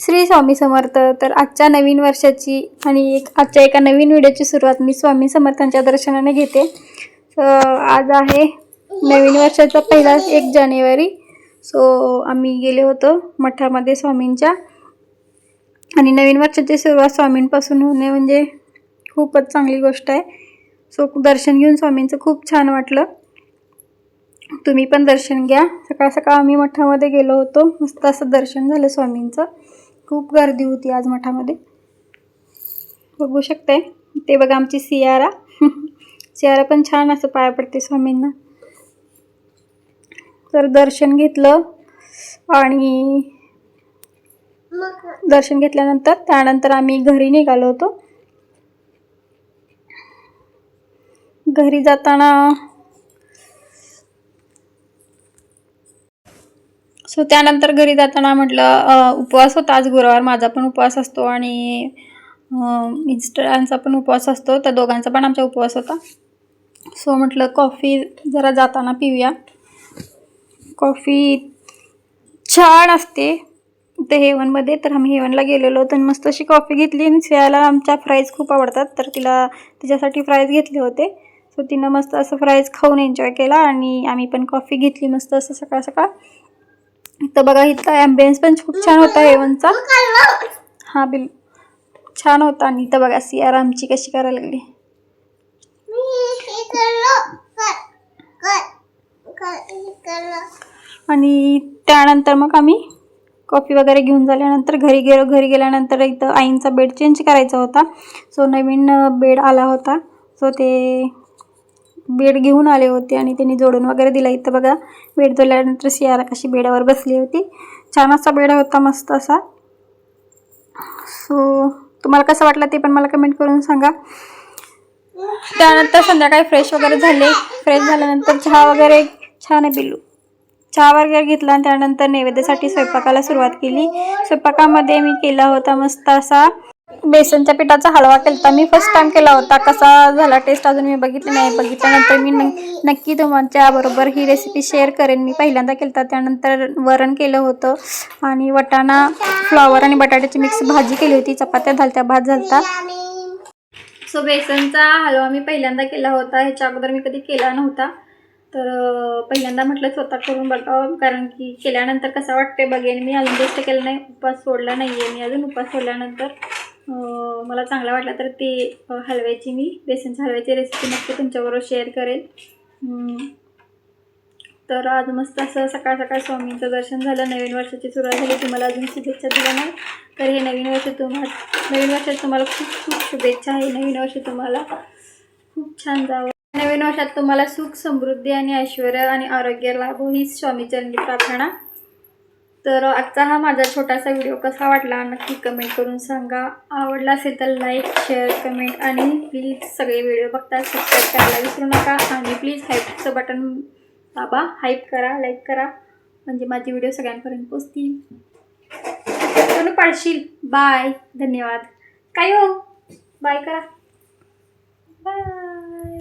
श्री स्वामी समर्थ. तर आजच्या नवीन वर्षाची आणि एक आजच्या एका नवीन व्हिडिओची सुरुवात मी स्वामी समर्थांच्या दर्शनाने घेते. आज आहे नवीन वर्षाचा पहिला एक जानेवारी. सो आम्ही गेले होतो मठामध्ये स्वामींच्या. आणि नवीन वर्षाची सुरुवात स्वामींपासून होणे म्हणजे खूपच चांगली गोष्ट आहे. सो दर्शन घेऊन स्वामींचं खूप छान वाटलं. तुम्ही पण दर्शन घ्या. सकाळ सकाळ आम्ही मठामध्ये गेलो होतो. मस्त असं दर्शन झालं स्वामींचं. खूप गर्दी होती आज मठामध्ये. बघू शकते ते बघा आमची सियारा. सियारा पण छान असं पाया पडते स्वामींना. तर दर्शन घेतलं आणि दर्शन घेतल्यानंतर त्यानंतर आम्ही घरी निघालो होतो. घरी जाताना सो त्यानंतर घरी जाताना म्हटलं उपवास होता आज गुरुवार माझा पण उपवास असतो आणि मिस्टरांचा पण उपवास असतो त्या दोघांचा पण आमचा उपवास होता. सो म्हटलं कॉफी जरा जाताना पिऊया. कॉफी छान असते ते हेवनमध्ये तर आम्ही हेवनला गेलेलो तर मस्त अशी कॉफी घेतली आणि श्रेयाला आमच्या फ्राईज खूप आवडतात तर तिला तिच्यासाठी फ्राईज घेतले होते. सो तिनं मस्त असं फ्राईज खाऊन एन्जॉय केला आणि आम्ही पण कॉफी घेतली मस्त असं सकाळ सकाळ. तर बघा इथला ॲम्बियन्स पण खूप छान होता हेवनचा हा बिल छान होता. आणि इथं बघा सियार आमची कशी करायला लागली. आणि त्यानंतर मग आम्ही कॉफी वगैरे घेऊन झाल्यानंतर घरी गेलो. घरी गेल्यानंतर इथं आईंचा बेड चेंज करायचा होता. सो नवीन बेड आला होता. सो ते बेड घेऊन आले होते आणि त्यांनी जोडून वगैरे दिला. इथं बघा बेड जोडल्यानंतर सियारा कशी बेडावर बसली होती. छान असा बेड होता मस्त असा. सो तुम्हाला कसं वाटलं ते पण मला कमेंट करून सांगा. त्यानंतर संध्याकाळी फ्रेश वगैरे झाले. फ्रेश झाल्यानंतर चहा वगैरे छान आहे बिलू चहा वगैरे घेतला आणि त्यानंतर नैवेद्यासाठी स्वयंपाकाला सुरुवात केली. स्वयंपाकामध्ये मी केला होता मस्त असा. बेसनच्या पिठाचा हलवा केला मी फर्स्ट टाइम केला होता. कसा झाला टेस्ट अजून मी बघितली नाही. बघितल्यानंतर मी नक्की तुमच्याबरोबर ही रेसिपी शेअर करेन. मी पहिल्यांदा केलं त्यानंतर वरण केलं होतं. आणि वटाणा फ्लॉवर आणि बटाट्याची मिक्स भाजी केली होती. चपात्या झालत्या भात झालता. सो बेसनचा हलवा मी पहिल्यांदा केला होता. ह्याच्या अगोदर मी कधी केला नव्हता. तर पहिल्यांदा म्हटलं स्वतः करून बघावं. कारण की केल्यानंतर कसं वाटते बघेन. मी अजून टेस्ट केलं नाही. उपवास सोडला नाही आहे मी अजून उपास सोडल्यानंतर मला चांगला वाटला तर ते हलव्याची मी बेसनच्या हलव्याची रेसिपी नक्की तुमच्याबरोबर शेअर करेल. तर आज मस्त असं सकाळ सकाळ स्वामींचं दर्शन झालं. नवीन वर्षाची सुरुवात झाली. तुम्हाला अजून शुभेच्छा दिल्या नाही तर हे नवीन वर्ष तुम्हाला नवीन वर्षात तुम्हाला खूप खूप शुभेच्छा आहे. नवीन वर्ष तुम्हाला खूप छान जावं. नवीन वर्षात तुम्हाला सुख समृद्धी आणि ऐश्वर आणि आरोग्य लाभो. हीच स्वामीचरणी प्रार्थना. तर आजचा हा माझा छोटासा व्हिडिओ कसा वाटला नक्की कमेंट करून सांगा. आवडला असेल तर लाईक शेअर कमेंट आणि प्लीज सगळे व्हिडिओ बघता सबस्क्राईब करायला विसरू नका. आणि प्लीज हाईपचं बटन दाबा. हाईप करा लाईक करा. म्हणजे माझे व्हिडिओ सगळ्यांपर्यंत पोचतील सोनू पाडशील. बाय धन्यवाद. काय हो? बाय करा. बाय